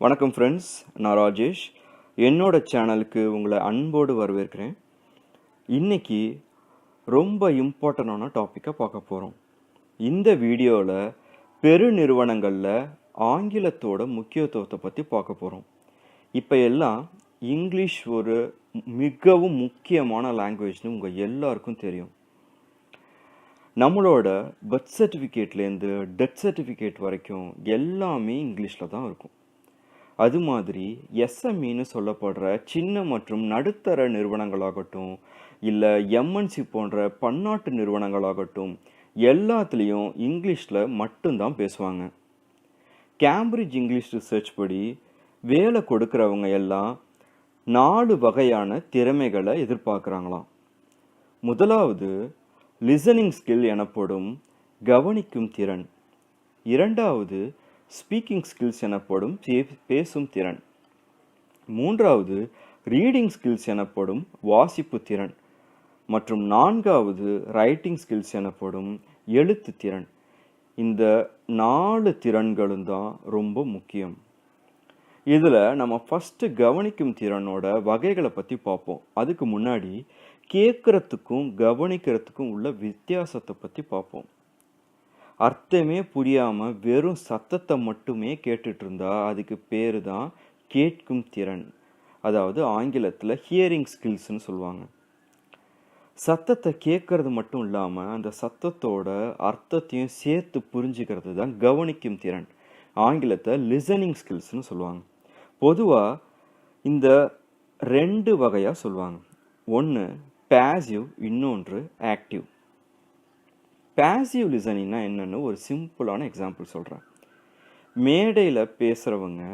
வணக்கம் ஃப்ரெண்ட்ஸ் நான் ராஜேஷ். என்னோட சேனலுக்கு உங்களை அன்போடு வரவேற்கிறேன். இன்றைக்கி ரொம்ப இம்பார்ட்டண்டான டாப்பிக்கை பார்க்க போகிறோம் இந்த வீடியோவில் பெருநிறுவனங்களில் ஆங்கிலத்தோட முக்கியத்துவத்தை பற்றி பார்க்க போகிறோம் இப்போ எல்லாம் இங்கிலீஷ் ஒரு மிகவும் முக்கியமான லாங்குவேஜ்னு உங்கள் எல்லாருக்கும் தெரியும். நம்மளோட பர்த் சர்டிஃபிகேட்லேருந்து டெத் சர்டிஃபிகேட் வரைக்கும் எல்லாமே இங்கிலீஷில் தான் இருக்கும். அது மாதிரி எஸ்எம்இன்னு சொல்லப்படுற சின்ன மற்றும் நடுத்தர நிறுவனங்களாகட்டும் இல்லை எம்என்சி போன்ற பன்னாட்டு நிறுவனங்களாகட்டும் எல்லாத்துலேயும் இங்கிலீஷில் மட்டும்தான் பேசுவாங்க. கேம்பிரிட்ஜ் இங்கிலீஷ் ரிசர்ச் படி வேலை கொடுக்குறவங்க எல்லாம் நாலு வகையான திறமைகளை எதிர்பார்க்குறாங்களாம். முதலாவது லிசனிங் ஸ்கில் எனப்படும் கவனிக்கும் திறன். இரண்டாவது ஸ்பீக்கிங் ஸ்கில்ஸ் எனப்படும் பே- பேசும் திறன். மூன்றாவது ரீடிங் ஸ்கில்ஸ் எனப்படும் வாசிப்பு திறன். மற்றும் நான்காவது ரைட்டிங் ஸ்கில்ஸ் எனப்படும் எழுத்து திறன். இந்த நாலு திறன்களும் தான் ரொம்ப முக்கியம். இதில் நம்ம ஃபஸ்ட்டு கவனிக்கும் திறனோட வகைகளை பற்றி பார்ப்போம். அதுக்கு முன்னாடி கேட்குறதுக்கும் கவனிக்கிறதுக்கும் உள்ள வித்தியாசத்தை பற்றி பார்ப்போம். அர்த்தமே புரியாமல் வெறும் சத்தத்தை மட்டுமே கேட்டுட்டு இருந்தா அதுக்கு பேர் தான் கேட்கும் திறன். அதாவது ஆங்கிலத்தில் ஹியரிங் ஸ்கில்ஸ்னு சொல்லுவாங்க. சத்தத்தை கேட்கறது மட்டும் இல்லாமல் அந்த சத்தத்தோட அர்த்தத்தையும் சேர்த்து புரிஞ்சுக்கிறது தான் கவனிக்கும் திறன். ஆங்கிலத்தை லிசனிங் ஸ்கில்ஸ்னு சொல்லுவாங்க. பொதுவாக இந்த ரெண்டு வகையாக சொல்லுவாங்க. ஒன்று பேசிவ் இன்னொன்று ஆக்டிவ் பேசிவ் லிசனிங்னா என்னன்னு ஒரு சிம்பிளான எக்ஸாம்பிள் சொல்கிறேன் மேடையில் பேசுகிறவங்க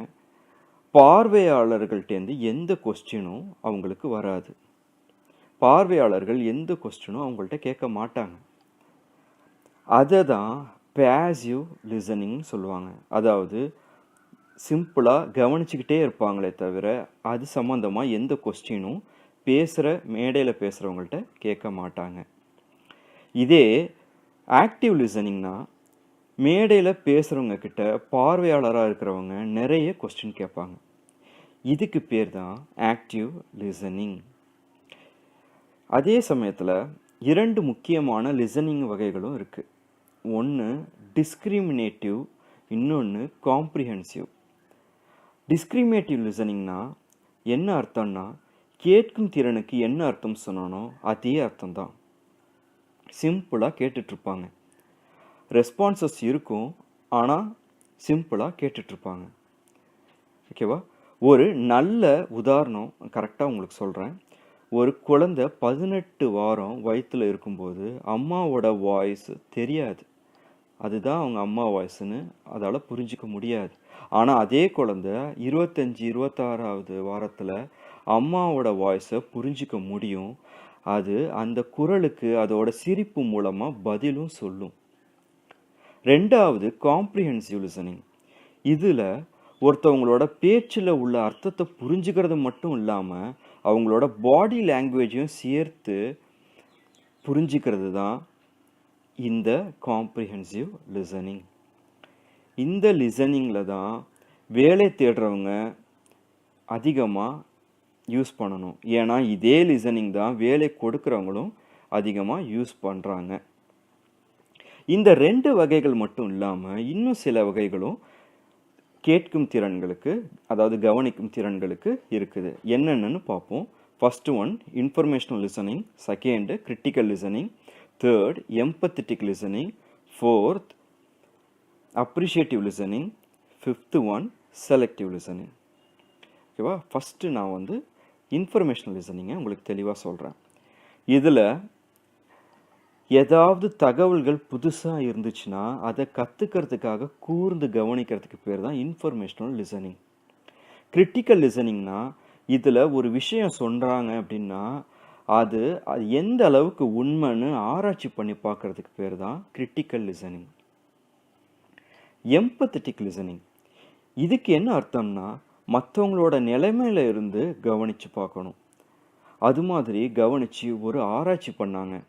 பார்வையாளர்கள்ட்டேருந்து எந்த கொஸ்டினும் அவங்களுக்கு வராது. பார்வையாளர்கள் எந்த கொஸ்டினும் அவங்கள்ட்ட கேட்க மாட்டாங்க. அதை தான் பேசிவ் லிசனிங்னு சொல்லுவாங்க. அதாவது சிம்பிளாக கவனிச்சுக்கிட்டே இருப்பாங்களே தவிர அது சம்மந்தமாக எந்த கொஸ்டினும் பேசுகிற மேடையில் பேசுகிறவங்கள்ட்ட கேட்க மாட்டாங்க. இதே ஆக்டிவ் லிசனிங்னா மேடையில் பேசுகிறவங்க கிட்ட பார்வையாளராக இருக்கிறவங்க நிறைய கொஸ்டின் கேட்பாங்க. இதுக்கு பேர் தான் ஆக்டிவ் லிசனிங் அதே சமயத்தில் இரண்டு முக்கியமான லிசனிங் வகைகளும் இருக்குது ஒன்று டிஸ்கிரிமினேட்டிவ் இன்னொன்று காம்ப்ரிஹென்சிவ் டிஸ்கிரிமினேட்டிவ் லிசனிங்னா என்ன அர்த்தம்னா கேட்கும் திறனுக்கு என்ன அர்த்தம் சொன்னானோ அதே அர்த்தம் தான் சிம்பிளாக கேட்டுட்ருப்பாங்க. ரெஸ்பான்சஸ் இருக்கும் ஆனால் சிம்பிளாக கேட்டுட்ருப்பாங்க. ஓகேவா ஒரு நல்ல உதாரணம் கரெக்டாக உங்களுக்கு சொல்கிறேன் ஒரு குழந்தை பதினெட்டு வாரம் வயிற்றில் இருக்கும்போது அம்மாவோட வாய்ஸ் தெரியாது. அதுதான் அவங்க அம்மா வாய்ஸ்னு அதால் புரிஞ்சிக்க முடியாது. ஆனால் அதே குழந்தை இருபத்தஞ்சி இருபத்தாறாவது வாரத்தில் அம்மாவோட வாய்ஸை புரிஞ்சிக்க முடியும். அது அந்த குரலுக்கு அதோட சிரிப்பு மூலமாக பதிலும் சொல்லும். ரெண்டாவது காம்ப்ரிஹென்சிவ் லிசனிங் இதில் ஒருத்தவங்களோட பேச்சில் உள்ள அர்த்தத்தை புரிஞ்சுக்கிறது மட்டும் இல்லாமல் அவங்களோட பாடி லாங்குவேஜையும் சேர்த்து புரிஞ்சுக்கிறது தான் இந்த காம்ப்ரிஹென்சிவ் லிசனிங் இந்த லிசனிங்கில் தான் வேலை தேடுறவங்க அதிகமாக யூஸ் பண்ணணும். ஏன்னா இதே லிசனிங் தான் வேலை கொடுக்குறவங்களும் அதிகமாக யூஸ் பண்ணுறாங்க இந்த ரெண்டு வகைகள் மட்டும் இல்லாமல் இன்னும் சில வகைகளும் கேட்கும் திறன்களுக்கு அதாவது கவனிக்கும் திறன்களுக்கு இருக்குது. என்னென்னு பார்ப்போம். First one informational listening second critical listening third empathetic listening fourth appreciative listening fifth one selective listening ஓகேவா ஃபஸ்ட்டு நான் வந்து இன்ஃபர்மேஷனல் லிசனிங்கை உங்களுக்கு தெளிவாக சொல்கிறேன் இதில் ஏதாவது தகவல்கள் புதுசாக இருந்துச்சுன்னா அதை கற்றுக்கிறதுக்காக கூர்ந்து கவனிக்கிறதுக்கு பேர் தான் இன்ஃபர்மேஷனல் லிசனிங். கிரிட்டிக்கல் லிசனிங்னா இதில் ஒரு விஷயம் சொல்கிறாங்க அப்படின்னா அது அது எந்த அளவுக்கு உண்மைன்னு ஆராய்ச்சி பண்ணி பார்க்கறதுக்கு பேர் தான் கிரிட்டிக்கல் லிசனிங் எம்பத்தட்டிக் லிசனிங் இதுக்கு என்ன அர்த்தம்னா மற்றவங்களோட நிலைமையில இருந்து கவனித்து பார்க்கணும். அது மாதிரி கவனித்து ஒரு ஆராய்ச்சி பண்ணாங்க.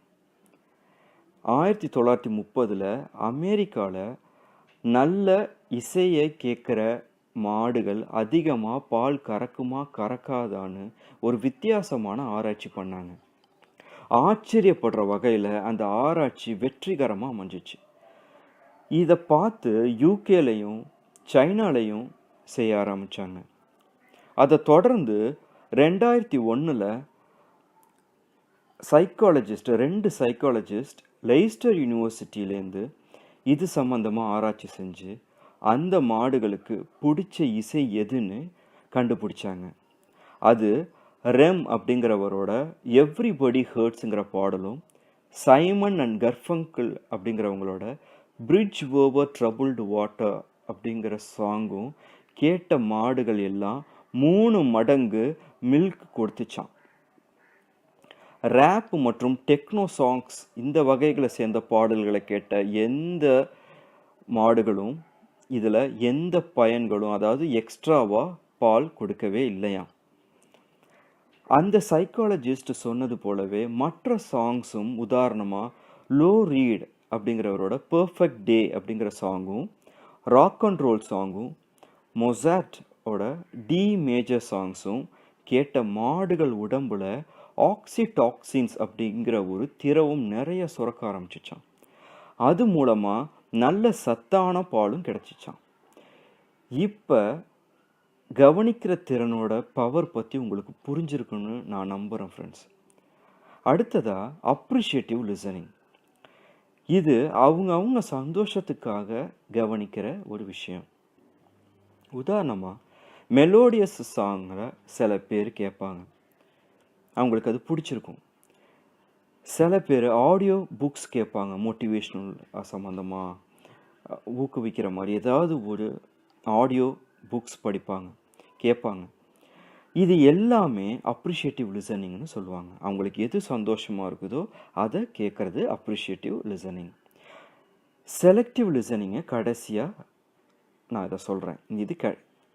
ஆயிரத்தி தொள்ளாயிரத்தி முப்பதில் அமெரிக்காவில் நல்ல இசையை கேட்குற மாடுகள் அதிகமாக பால் கறக்குமா கறக்காதான்னு ஒரு வித்தியாசமான ஆராய்ச்சி பண்ணாங்க. ஆச்சரியப்படுற வகையில் அந்த ஆராய்ச்சி வெற்றிகரமாக அமைஞ்சிச்சு. இதை பார்த்து யூகேலையும் சைனாலையும் செய்ய ஆரம்பித்தாங்க அதை தொடர்ந்து ரெண்டாயிரத்தி ஒன்றில் சைக்காலஜிஸ்ட் ரெண்டு சைக்காலஜிஸ்ட் லெய்ஸ்டர் யூனிவர்சிட்டியிலேருந்து இது சம்மந்தமாக ஆராய்ச்சி செஞ்சு அந்த மாடுகளுக்கு பிடிச்ச இசை எதுன்னு கண்டுபிடிச்சாங்க. அது ரெம் அப்படிங்கிறவரோட எவ்ரிபடி ஹர்ட்ஸுங்கிற பாடலும் சைமன் அண்ட் கர்ஃபங்கிள் அப்படிங்கிறவங்களோட பிரிட்ஜ் ஓவர் ட்ரபுள்டு வாட்டர் அப்படிங்கிற சாங்கும் கேட்ட மாடுகள் எல்லாம் மூணு மடங்கு மில்க் கொடுத்துச்சான் ரேப் மற்றும் டெக்னோ சாங்ஸ் இந்த வகைகளை சேர்ந்த பாடல்களை கேட்ட எந்த மாடுகளும் இதில் எந்த பயன்களும் அதாவது எக்ஸ்ட்ராவாக பால் கொடுக்கவே இல்லையா அந்த சைக்காலஜிஸ்ட் சொன்னது போலவே மற்ற சாங்ஸும் உதாரணமாக லோ ரீட் அப்படிங்கிறவரோட பர்ஃபெக்ட் டே அப்படிங்கிற சாங்கும் ராக் அண்ட் ரோல் சாங்கும் மொசாட்டோட டி மேஜர் சாங்ஸும் கேட்ட மாடுகள் உடம்புல ஆக்சிடாக்சின்ஸ் அப்படிங்கிற ஒரு திரவும் நிறைய சுரக்க ஆரம்பிச்சிச்சான் அது மூலமாக நல்ல சத்தான பாலும் கிடச்சிச்சான் இப்போ கவனிக்கிற திறனோட பவர் பற்றி உங்களுக்கு புரிஞ்சிருக்குன்னு நான் நம்புகிறேன் ஃப்ரெண்ட்ஸ் அடுத்ததாக அப்ரிஷியேட்டிவ் லிசனிங் இது அவங்க அவங்க சந்தோஷத்துக்காக கவனிக்கிற ஒரு விஷயம். உதாரணமாக மெலோடியஸ் சாங்கில் சில பேர் கேட்பாங்க. அவங்களுக்கு அது பிடிச்சிருக்கும். சில பேர் ஆடியோ புக்ஸ் கேட்பாங்க மோட்டிவேஷ்னல் சம்மந்தமாக ஊக்குவிக்கிற மாதிரி ஏதாவது ஒரு ஆடியோ புக்ஸ் படிப்பாங்க கேட்பாங்க. இது எல்லாமே அப்ரிஷியேட்டிவ் லிசனிங்னு சொல்லுவாங்க. அவங்களுக்கு எது சந்தோஷமாக இருக்குதோ அதை கேட்குறது அப்ரிஷியேட்டிவ் லிசனிங் செலக்டிவ் லிசனிங்கை கடைசியாக நான் இதை சொல்கிறேன் இது க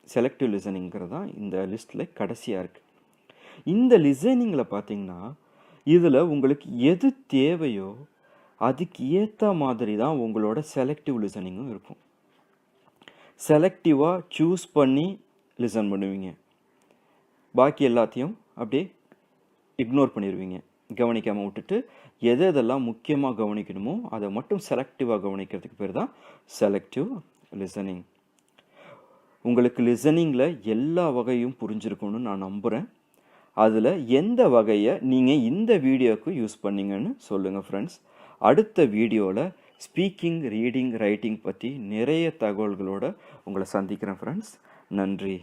செலக்டிவ் லிசனிங்கிறது தான் இந்த லிஸ்ட்டில் கடைசியாக இருக்குது இந்த லிசனிங்கில் பார்த்தீங்கன்னா இதில் உங்களுக்கு எது தேவையோ அதுக்கு ஏற்ற மாதிரி தான் உங்களோட செலக்டிவ் லிசனிங்கும் இருக்கும். செலக்டிவாக சூஸ் பண்ணி லிசன் பண்ணுவீங்க. பாக்கி எல்லாத்தையும் அப்படியே இக்னோர் பண்ணிடுவீங்க கவனிக்காமல் விட்டுட்டு எது எதெல்லாம் முக்கியமாக கவனிக்கணுமோ அதை மட்டும் செலக்டிவாக கவனிக்கிறதுக்கு பேர் தான் செலக்டிவ் லிசனிங் உங்களுக்கு லிசனிங்கில் எல்லா வகையும் புரிஞ்சிருக்கும்னு நான் நம்புகிறேன் அதில் எந்த வகையை நீங்கள் இந்த வீடியோவுக்கு யூஸ் பண்ணீங்கன்னு சொல்லுங்கள் ஃப்ரெண்ட்ஸ் அடுத்த வீடியோவில் ஸ்பீக்கிங் ரீடிங் ரைட்டிங் பற்றி நிறைய தகவல்களோடு உங்களை சந்திக்கிறேன் ஃப்ரெண்ட்ஸ் நன்றி.